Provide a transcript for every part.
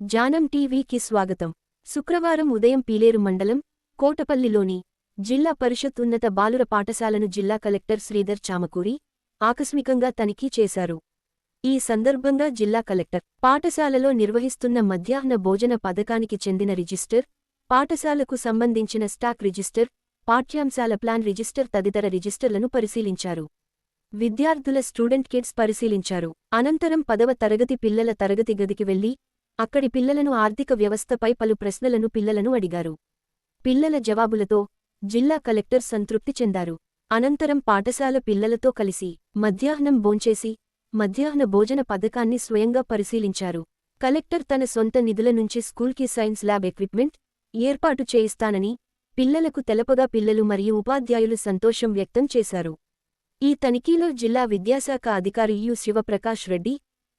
జానం టీవీకి స్వాగతం. శుక్రవారం ఉదయం పీలేరు మండలం కోటపల్లిలోని జిల్లా పరిషత్ ఉన్నత బాలుర పాఠశాలను జిల్లా కలెక్టర్ శ్రీధర్ చామకూరి ఆకస్మికంగా తనిఖీ చేశారు. ఈ సందర్భంగా జిల్లా కలెక్టర్ పాఠశాలలో నిర్వహిస్తున్న మధ్యాహ్న భోజన పథకానికి చెందిన రిజిస్టర్ పాఠశాలకు సంబంధించిన స్టాక్ రిజిస్టర్ పాఠ్యాంశాల ప్లాన్ రిజిస్టర్ తదితర రిజిస్టర్లను పరిశీలించారు. విద్యార్థుల స్టూడెంట్ కిట్స్ పరిశీలించారు. అనంతరం పదవ తరగతి పిల్లల తరగతి గదికి వెళ్ళి అక్కడి పిల్లలను ఆర్థిక వ్యవస్థపై పలు ప్రశ్నలను పిల్లలను అడిగారు. పిల్లల జవాబులతో జిల్లా కలెక్టర్ సంతృప్తి చెందారు. అనంతరం పాఠశాల పిల్లలతో కలిసి మధ్యాహ్నం భోంచేసి మధ్యాహ్న భోజన పథకాన్ని స్వయంగా పరిశీలించారు. కలెక్టర్ తన సొంత నిధుల నుంచి స్కూల్కి సైన్స్ ల్యాబ్ ఎక్విప్మెంట్ ఏర్పాటు చేయిస్తానని పిల్లలకు తెలపగా పిల్లలు మరియు ఉపాధ్యాయులు సంతోషం వ్యక్తం చేశారు. ఈ తనిఖీలో జిల్లా విద్యాశాఖ అధికారి యు శివప్రకాష్ రెడ్డి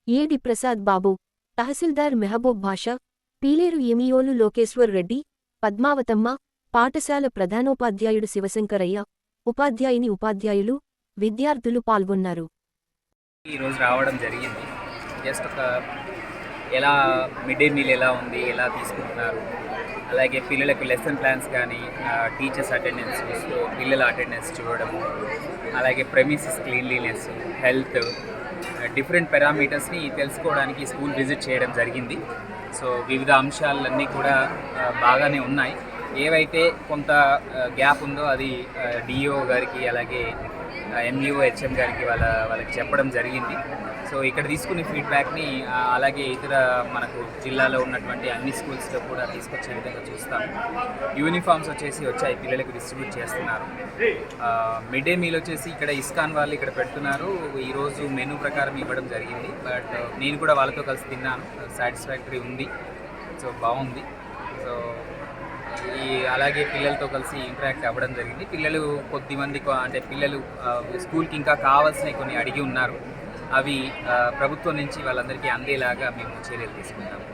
ఏడి ప్రసాద్ బాబు తహసీల్దార్ మెహబూబ్ భాషా పీలేరు ఎమియోలు లోకేశ్వర్ రెడ్డి పద్మావతమ్మ పాఠశాల ప్రధానోపాధ్యాయుడు శివశంకరయ్య ఉపాధ్యాయుని ఉపాధ్యాయులు విద్యార్థులు పాల్గొన్నారు. ఈరోజు రావడం జరిగింది. జస్ట్ ఒక ఎలా మిడ్ డే మీల్ ఎలా ఉంది ఎలా తీసుకుంటున్నారు? అలాగే పిల్లలకు లెసన్ ప్లాన్స్ కానీ టీచర్స్ అటెండెన్స్ పిల్లల అటెండెన్స్ చూడడం అలాగే ప్రెమిసెస్ క్లీన్లీనెస్ హెల్త్ డిఫరెంట్ పారామీటర్స్ని తెలుసుకోవడానికి స్కూల్ విజిట్ చేయడం జరిగింది. సో వివిధ అంశాలన్నీ కూడా బాగానే ఉన్నాయి. ఏవైతే కొంత గ్యాప్ ఉందో అది డిఓ గారికి అలాగే ఎంఈఓ హెచ్ఎం గారికి వాళ్ళ వాళ్ళకి చెప్పడం జరిగింది. సో ఇక్కడ తీసుకునే ఫీడ్బ్యాక్ని అలాగే ఇతర మనకు జిల్లాలో ఉన్నటువంటి అన్ని స్కూల్స్లో కూడా తీసుకొచ్చే విధంగా చూస్తాం యూనిఫామ్స్ వచ్చేసి వచ్చాయి పిల్లలకు డిస్ట్రిబ్యూట్ చేస్తున్నారు. మిడ్ డే మీల్ వచ్చేసి ఇక్కడ ఇస్కాన్ వాళ్ళు ఇక్కడ పెడుతున్నారు. ఈరోజు మెనూ ప్రకారం ఇవ్వడం జరిగింది. బట్ నేను కూడా వాళ్ళతో కలిసి తిన్నాను. సాటిస్ఫాక్టరీ ఉంది. సో బాగుంది. సో ఈ అలాగే పిల్లలతో కలిసి ఇంటరాక్ట్ అవ్వడం జరిగింది. పిల్లలు కొద్దిమంది అంటే పిల్లలు స్కూల్కి ఇంకా కావాల్సినవి కొన్ని అడిగి ఉన్నారు. అవి ప్రభుత్వం నుంచి వాళ్ళందరికీ అందేలాగా మేము చర్యలు తీసుకుంటాము.